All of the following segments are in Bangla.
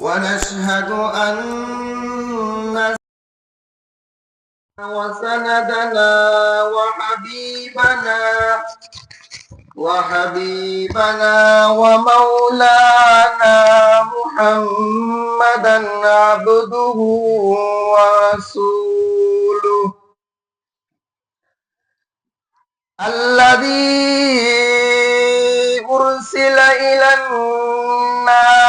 ونشهد أن وسندنا وحبيبنا وحبيبنا ومولانا محمدا عبده ورسوله الذي أرسل إلى الناس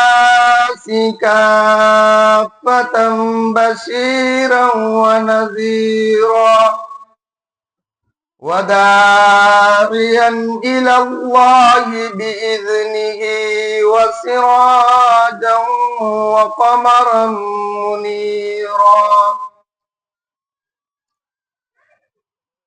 كافة بشيرا ونذيرا وداعيا إلى الله بإذنه وسراجا وقمرا منيرا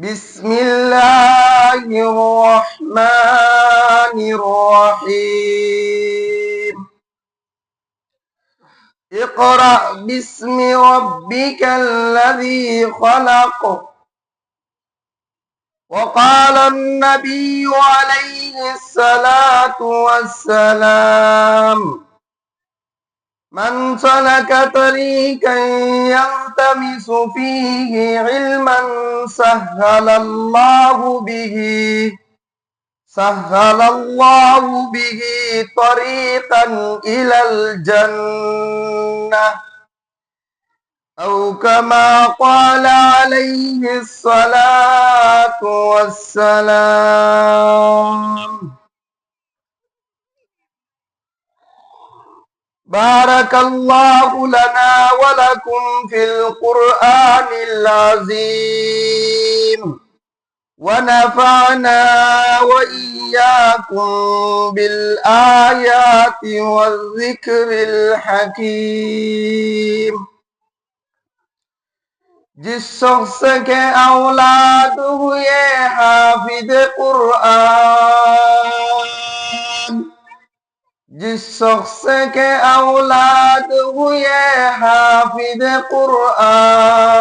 بسم الله الرحمن الرحيم. اقرأ باسم ربك الذي خلق. وقال النبي عليه الصلاة والسلام من سلك طريقا يلتمس فيه علما سهل الله به سهل الله به طريقا إلى الجنة. أو كما قال عليه الصلاة والسلام. بارك الله لنا ولكم في القرآن العظيم ونفعنا وإياكم بالآيات والذكر الحكيم जिस शख्स के औलाद हुए हाफिज कुरान जिस शख्स के औलाद हुए हाफिज कुरान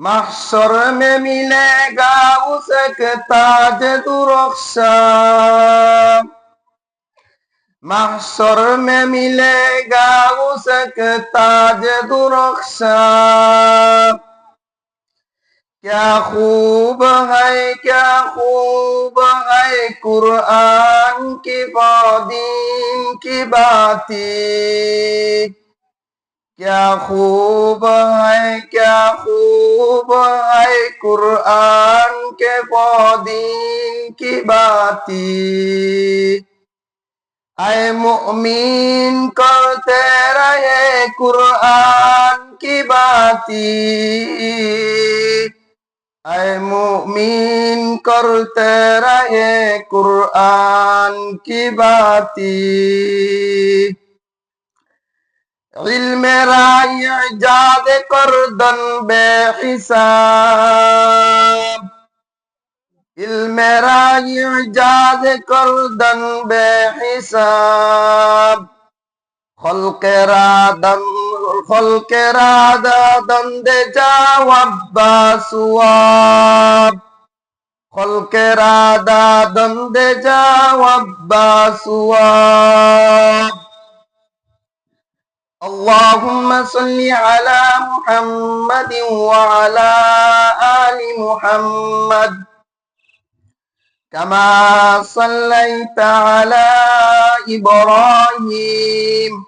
महशर में मिलेगा उसके ताज दुरक्षा महशर में मिलेगा उसके ताज दुरक्षा क्या کیا خوب ہے کیا خوب ہے قرآن کی بادین کی باتی کیا خوب ہے کیا خوب ہے قرآن کے بادین کی باتی اے مؤمن کرتے رہے قرآن کی باتی اے مومن کرتے رہے قرآن کی باتی علم رائے اعجاد کردن بے حساب علم رائے اعجاد کردن بے حساب خلق رادا دند جواب باسواب خلق رادا دند جواب باسواب اللهم صل على محمد وعلى آل محمد كما صليت على إبراهيم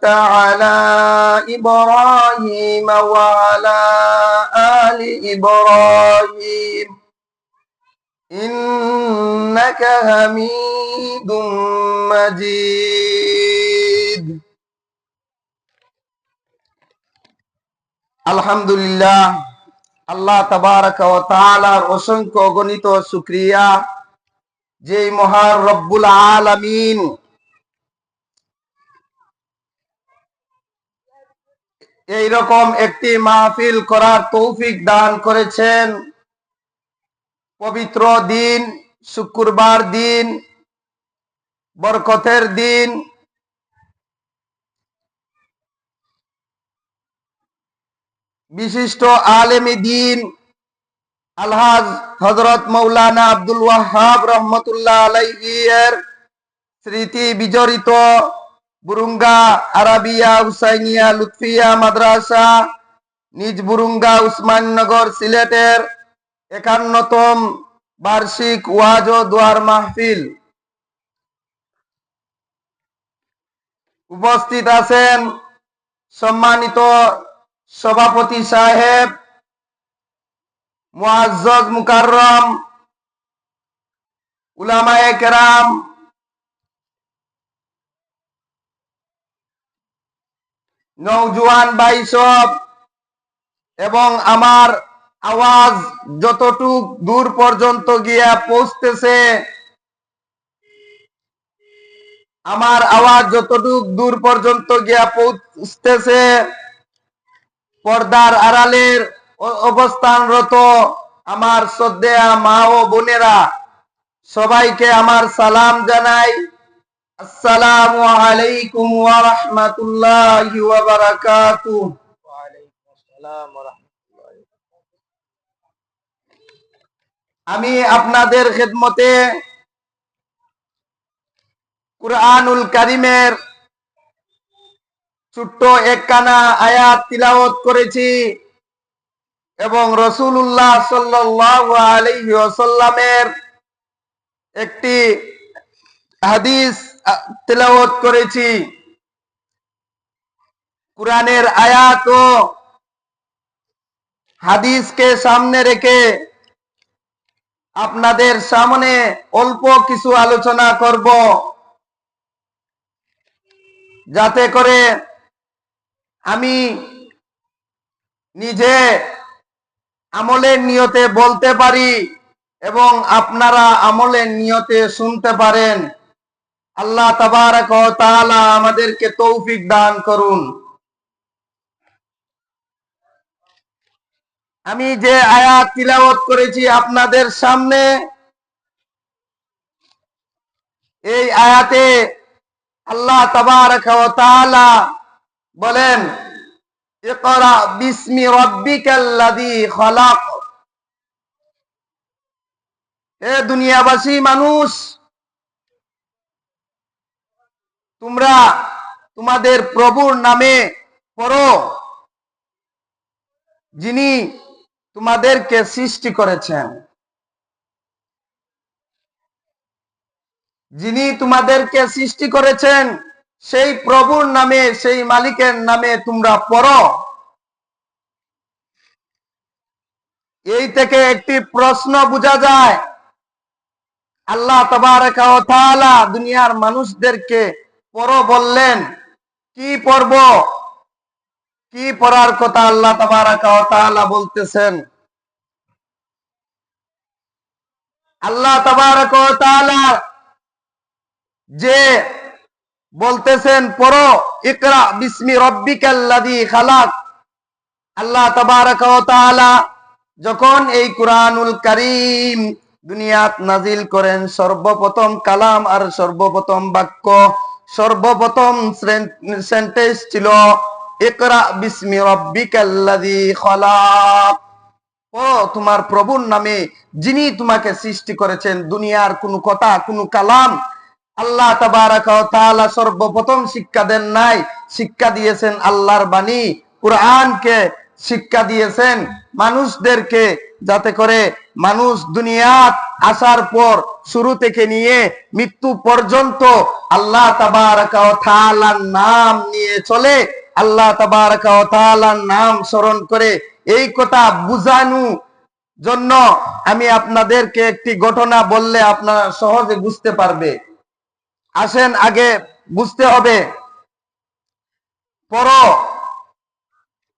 باركت على إبراهيم وعلى آل إبراهيم إنك حميد مجيد আলহামদুলিল্লাহ আল্লাহ তাবারক ও তাআলার অসংখ্য অগণিত শুকরিয়া যে মহান রব্বুল আলামিন এই রকম একটি মাহফিল করার তৌফিক দান করেছেন। পবিত্র দিন, শুক্রবার দিন, বরকতের দিন। বিশিষ্ট আলেমী দিন, আলহাজ হজরত মৌলানা আব্দুল ওয়াহাব রহমতুল্লাহ আলাইহির স্মৃতি বিজড়িত। বুরুঙ্গা আরাবিয়া হুসাইনিয়া লুৎফিয়া মাদ্রাসা নিজ বুরুঙ্গা উসমাননগর সিলেটের একান্নতম বার্ষিক ওয়াজ ও দোয়ার মাহফিল। উপস্থিত আছেন সম্মানিত সভাপতি সাহেব, মুআজ্জজ মুকাররম, উলামায়ে কেরাম নৌজওয়ান ভাই সব, এবং আমার আওয়াজ যতটুক দূর পর্যন্ত গিয়া পৌঁছতেছে, আমার আওয়াজ যতটুক দূর পর্যন্ত গিয়া পৌঁছতেছে, পর্দার আড়ালের অবস্থানরত আমার শ্রদ্ধেয়া মা ও বোনেরা, সবাইকে আমার সালাম জানাই। আসসালামু আলাইকুম ওয়া রাহমাতুল্লাহি ওয়া বারাকাতুহু আমি আপনাদের খেদমতে কুরআনুল কারিমের ছোট্ট একখানা আয়াত তিলাওয়াত করেছি এবং রসুল্লাহ সাল্লাল্লাহু আলাইহি ওয়াসাল্লামের একটি হাদিস তিলাওয়াত করেছি। কোরআনের আয়াত ও হাদিসকে সামনে রেখে আপনাদের সামনে অল্প কিছু আলোচনা করব। যাতে করে আমি নিজে আমলের নিয়তে বলতে পারি এবং আপনারা আমলের নিয়তে শুনতে পারেন। আল্লাহ তাবারক আমাদেরকে তৌফিক দান করুন। আমি যে আয়াত তিলাওয়াত করেছি আপনাদের সামনে, এই আয়াতে আল্লাহ তাবারক বলেন দুনিয়াবাসী মানুষ তোমরা তোমাদের প্রভুর নামে পড়ো যিনি তোমাদেরকে সৃষ্টি করেছেন। যিনি তোমাদেরকে সৃষ্টি করেছেন, সেই প্রভুর নামে, সেই মালিকের নামে তোমরা পড়ো। এই থেকে একটি প্রশ্ন বোঝা যায়। আল্লাহ তাবারাকা ওয়া দুনিয়ার মানুষদেরকে পড়ো বললেন, কি পড়ব? কি পড়ার কথা আল্লাহ তাবারাকা বলতেছেন? আল্লাহ তাবারাকা যে বলতেছেন, পড়ো, ইকরা বিসমি রব্বিকাল্লাযী খালাক। আল্লাহ তাবারাকা ওয়া যখন এই কুরআনুল কারীম দুনিয়াত নাজিল করেন, সর্বপ্রথম কালাম আর সর্বপ্রথম বাক্য সর্বপ্রথম সেন্টেন্স ছিল, ইকরা বিসমি রব্বিকাল্লাযী খালাক। ও, তোমার প্রভুর নামে যিনি তোমাকে সৃষ্টি করেছেন, দুনিয়ার কোনো কথা, কোনো কালাম, আল্লাহ তাআলা সর্বপ্রথম শিক্ষা দেন নাই, শিক্ষা দিয়েছেন আল্লাহর বাণী, কুরআনকে শিক্ষা দিয়েছেন মানুষদেরকে, যাতে করে মানুষ দুনিয়াত আসার পর শুরু থেকে নিয়ে মৃত্যু পর্যন্ত আল্লাহ নাম নিয়ে চলে। আল্লাহ নাম স্মরণ করে এই কথা বুঝানো জন্য আমি আপনাদেরকে একটি ঘটনা বললে আপনারা সহজে বুঝতে পারবে। আসেন, আগে বুঝতে হবে। পর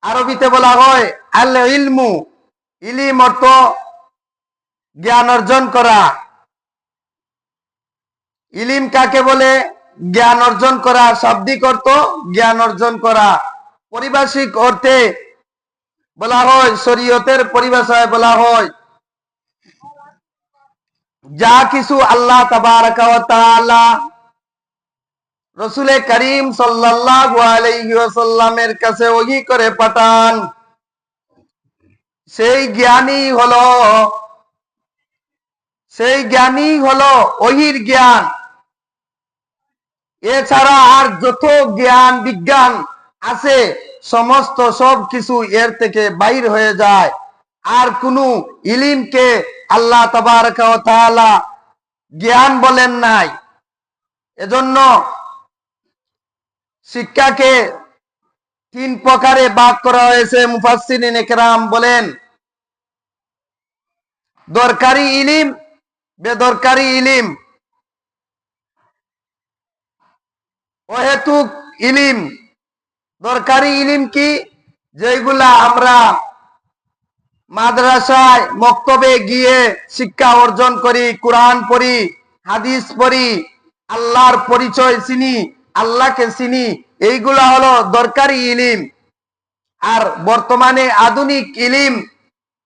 আরবিতে বলা হয় আল ইলমু ইলিম অর্থ জ্ঞান অর্জন করা। ইলিম কাকে বলে? জ্ঞান অর্জন করা। শাব্দিক অর্থ জ্ঞান অর্জন করা। পরিভাষিক অর্থে বলা হয়, শরীয়তের পরিভাষায় বলা হয়। যা কিছু আল্লাহ তাআলা রসুলে করিম আলাইহি কাছে ওহি করে পাঠান। সেই জ্ঞানী হলো সেই জ্ঞানই হলো ওহির জ্ঞান। এছাড়া আর যত জ্ঞান বিজ্ঞান আছে, সমস্ত সব কিছু এর থেকে বাইর হয়ে যায়। আর কোনো ইলিমকে আল্লাহ তাবারাকা জ্ঞান বলেন নাই। এজন্য শিক্ষাকে তিন প্রকারে ভাগ করা হয়েছে একরাম বলেন। দরকারি ইলিম বেদরকারি ইলিম। অহেতুক ইলিম। দরকারি ইলিম কি? যেগুলা আমরা মাদ্রাসায় মক্তবে গিয়ে শিক্ষা অর্জন করি, কোরআন পড়ি, হাদিস পড়ি, আল্লাহর পরিচয় চিনি, আল্লাহকে চিনি, এইগুলা হলো দরকারি ইলিম। আর বর্তমানে আধুনিক ইলিম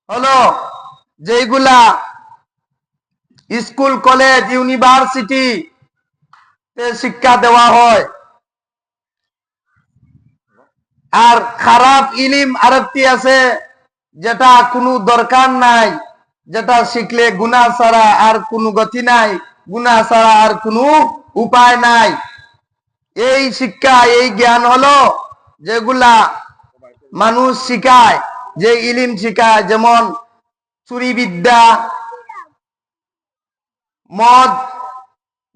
হলো যেগুলা স্কুল, কলেজ, ইউনিভার্সিটি শিক্ষা দেওয়া হয়। আর খারাপ ইলিম আরেকটি আছে যেটা কোনো দরকার নাই, যেটা শিখলে গুনা ছাড়া আর কোনো গতি নাই গুনা ছাড়া আর কোনো উপায় নাই। এই শিক্ষা, এই জ্ঞান হলো যেগুলা মানুষ শিখায়, যে ইলিম শিখায়, যেমন চুরি বিদ্যা মদ,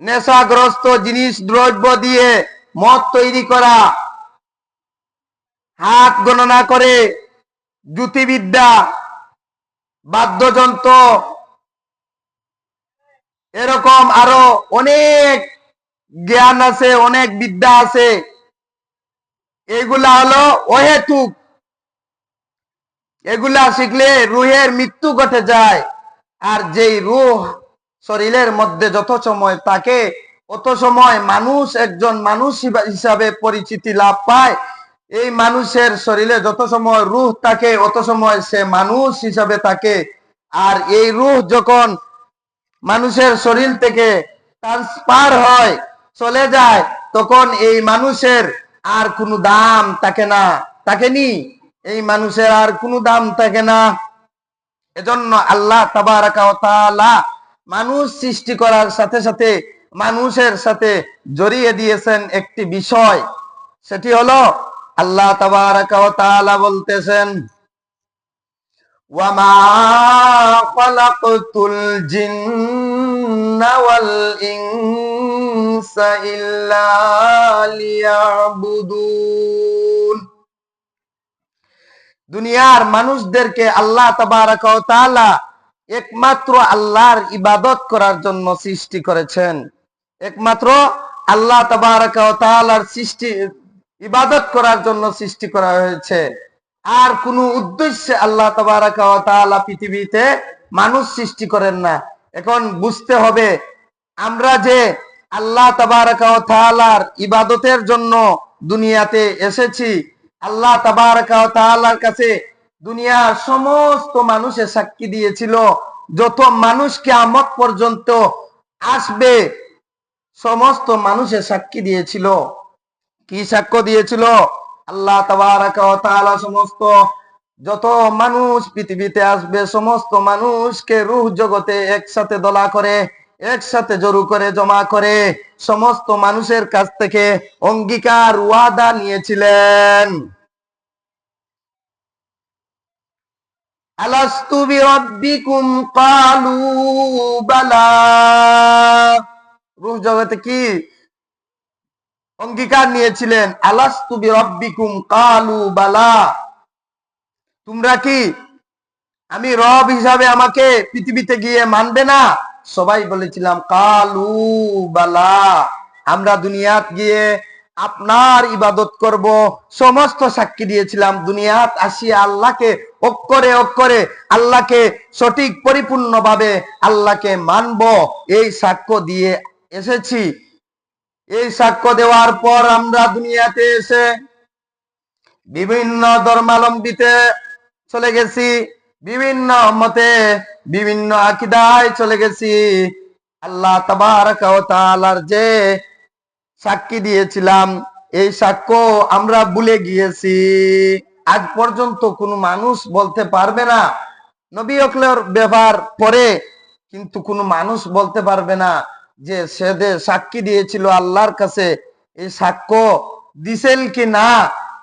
নেশাগ্রস্ত জিনিস, দ্রব্য দিয়ে মদ তৈরি করা, হাত গণনা করে জ্যোতিবিদ্যা বাদ্যযন্ত্র, এরকম আরও অনেক জ্ঞান আছে, অনেক বিদ্যা আছে। এগুলা হলো অহেতুক। এগুলা শিখলে রুহের মৃত্যু ঘটে যায়, আর যেই রুহ শরীরের মধ্যে যত সময় থাকে, অত সময় মানুষ একজন মানুষ হিসাবে পরিচিতি লাভ পায়। এই মানুষের শরীরে যত সময় রুহ থাকে, অত সময় সে মানুষ হিসাবে থাকে। আর এই রুহ যখন মানুষের শরীর থেকে ট্রান্সফার হয়, চলে যায়, তখন এই মানুষের আর কোনো দাম থাকে না তাকে নি এই মানুষের আর কোনো দাম থাকে না। এজন্য আল্লাহ তাবারাকা তাআলা মানুষ সৃষ্টি করার সাথে সাথে মানুষের সাথে জড়িয়ে দিয়েছেন একটি বিষয়। সেটি হলো আল্লাহ ওয়া বলতেছেন, ওয়ামা দুনিয়ার মানুষদেরকে আল্লাহ তাআলা একমাত্র আল্লাহর ইবাদত করার জন্য সৃষ্টি করেছেন। একমাত্র আল্লাহ তাআলার সৃষ্টি, ইবাদত করার জন্য সৃষ্টি করা হয়েছে। আর কোন উদ্দেশ্যে আল্লাহ ওয়া পৃথিবীতে মানুষ সৃষ্টি করেন না। এখন বুঝতে হবে, আমরা যে আল্লাহ তাআলার ইবাদতের জন্য দুনিয়াতে এসেছি, আল্লাহ ওয়া কাছে দুনিয়ার সমস্ত মানুষের সাক্ষী দিয়েছিল, যত মানুষ কিয়ামত পর্যন্ত আসবে, সমস্ত মানুষের সাক্ষী দিয়েছিল। কি সাক্ষ্য দিয়েছিল? আল্লাহ সমস্ত, যত মানুষ পৃথিবীতে আসবে, সমস্ত মানুষকে রুহ জগতে একসাথে দলা করে, একসাথে জড়ো করে, জমা করে, সমস্ত মানুষের কাছ থেকে অঙ্গীকার, ওয়াদা নিয়েছিলেন। আলাস্তু বিরাব্বিকুম কালু বালা। রূহ জগতে কি অঙ্গীকার নিয়েছিলেন? আলাস্তু বিরাব্বিকুম কালু বালা। তোমরা কি আমি রব হিসাবে আমাকে পৃথিবীতে গিয়ে মানবে না? সবাই বলেছিলাম, কালু বালা। আমরা দুনিয়াত গিয়ে আপনার ইবাদত করব। সমস্ত সাক্ষী দিয়েছিলাম দুনিয়াত আসিয়া আল্লাহকে অক্ষরে অক্ষরে আল্লাহকে সঠিক পরিপূর্ণভাবে আল্লাহকে মানব। এই সাক্ষ্য দিয়ে এসেছি। এই সাক্ষ্য দেওয়ার পর আমরা দুনিয়াতে এসে বিভিন্ন ধর্মালম্বিতে চলে গেছি। বিভিন্ন মতে বিভিন্ন আকিদায় চলে গেছি। আল্লাহ তাআলার যে সাক্ষী দিয়েছিলাম। এই সাক্ষ্য আমরা ভুলে গিয়েছি। আজ পর্যন্ত কোনো মানুষ বলতে পারবে না, নবী অকলের ব্যবহার পরে কিন্তু কোনো মানুষ বলতে পারবে না যে সে সাক্ষী দিয়েছিল আল্লাহর কাছে, এই সাক্ষ্য দিছেন কি না?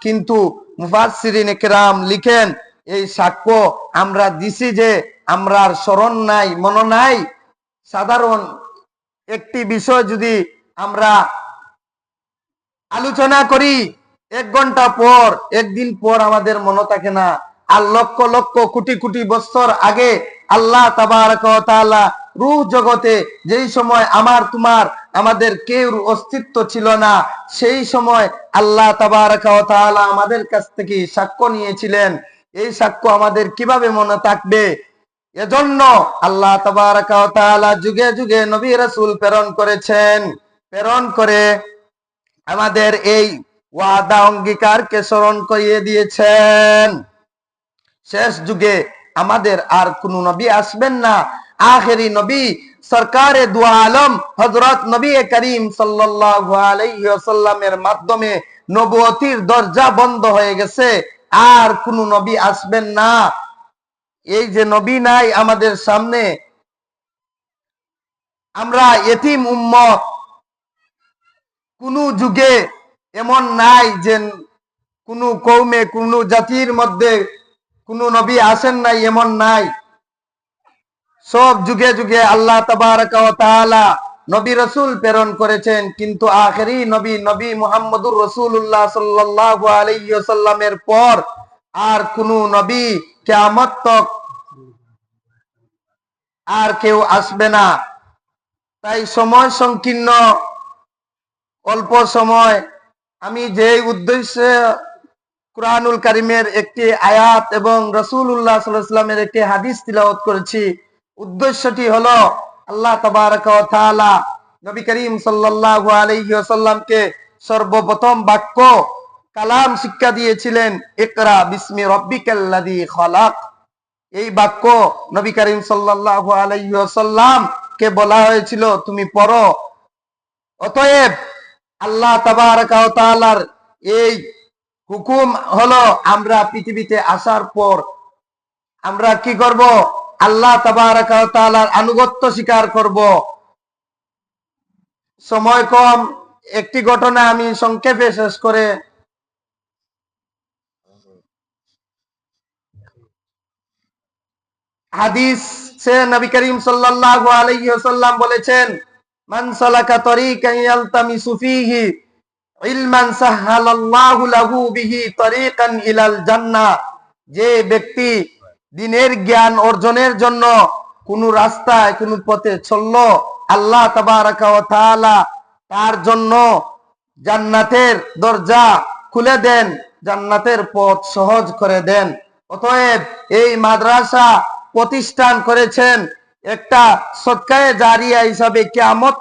কিন্তু মুফাসসিরিন কেরাম লিখেন, এই সাক্ষ্য আমরা দিছি যে আমরা স্মরণ নাই, মন নাই। সাধারণ একটি বিষয় যদি আমরা আলোচনা করি, এক ঘণ্টা পর, একদিন পর আমাদের মনে থাকে না। আর লক্ষ লক্ষ কোটি কোটি বছর আগে আল্লাহ তাবারকালা রূহ জগতে যেই সময় আমার, তোমার, আমাদের কেউ অস্তিত্ব ছিল না, সেই সময় আল্লাহ আমাদের কাছ থেকে সাক্ষ্য নিয়েছিলেন। এই সাক্ষ্য আমাদের কীভাবে মনে থাকবে? এজন্য আল্লাহ তাবারকালা যুগে যুগে নবী রাসূল প্রেরণ করেছেন। প্রেরণ করে আমাদের এই ওয়াদা অঙ্গীকারকে স্মরণ করিয়ে দিয়েছেন। শেষ যুগে আমাদের আর কোন নবী আসবেন না। আখেরি নবী, সরকারে দু আলম হজরত নবী করিম ওয়াসাল্লামের মাধ্যমে নবুয়তির দরজা বন্ধ হয়ে গেছে। আর কোন নবী আসবেন না। এই যে নবী নাই আমাদের সামনে। আমরা এতিম উম্মত কোন যুগে এমন নাই যে কোন কৌমে, কোন জাতির মধ্যে কোন নবী আসেন নাই, এমন নাই। সব যুগে যুগে আল্লাহ তাবারকালা নবী রসুল প্রেরণ করেছেন, কিন্তু আখেরি নবী নবী মুহাম্মদুর রসুল্লাহ সাল্লাহ আলাইসাল্লামের পর আর কোন নবী কেমত আর কেউ আসবে না। তাই সময় সংকীর্ণ অল্প সময় আমি যে উদ্দেশ্যে কুরআনুল কারিমের একটি আয়াত এবং রসুল্লাহ সাল্লামের একটি হাদিস তিলাওয়াত করেছি, উদ্দেশ্যটি হলো আল্লাহ তালা নবী করিম সাল্লাল্লাহু আলাইহি ওয়াসাল্লামকে সর্বপ্রথম বাক্য, কালাম শিক্ষা দিয়েছিলেন, ইকরা বিসমি রব্বিকাল্লাযী খলাক। এই বাক্য নবী করিম সাল্লাল্লাহু আলাইহি ওয়াসাল্লাম কে বলা হয়েছিল, তুমি পড়ো। অতএব আল্লাহ তাবারকার এই হুকুম হলো আমরা পৃথিবীতে আসার পর আমরা কি করব? আল্লাহ তাবারকার আনুগত্য স্বীকার করব। সময় কম, একটি ঘটনা আমি সংক্ষেপে শেষ করে হাদিস সে নবী করিম সাল্লাল্লাহু আলাইহি ওয়াসাল্লাম বলেছেন মান সালাকা তরিকান ইয়ালতামিসু ফীহি ইলমান সাহহালাল্লাহু লাহু বিহি তরিকান ইলাল জান্নাহ যে ব্যক্তি দিনের জ্ঞান অর্জনের জন্য কোন রাস্তায়, কোন পথে চলল, আল্লাহ তাআলা তার জন্য জান্নাতের দরজা খুলে দেন, জান্নাতের পথ সহজ করে দেন। অতএব এই মাদ্রাসা প্রতিষ্ঠান করেছেন একটা সৎকায় জারিয়া হিসাবে কেয়ামত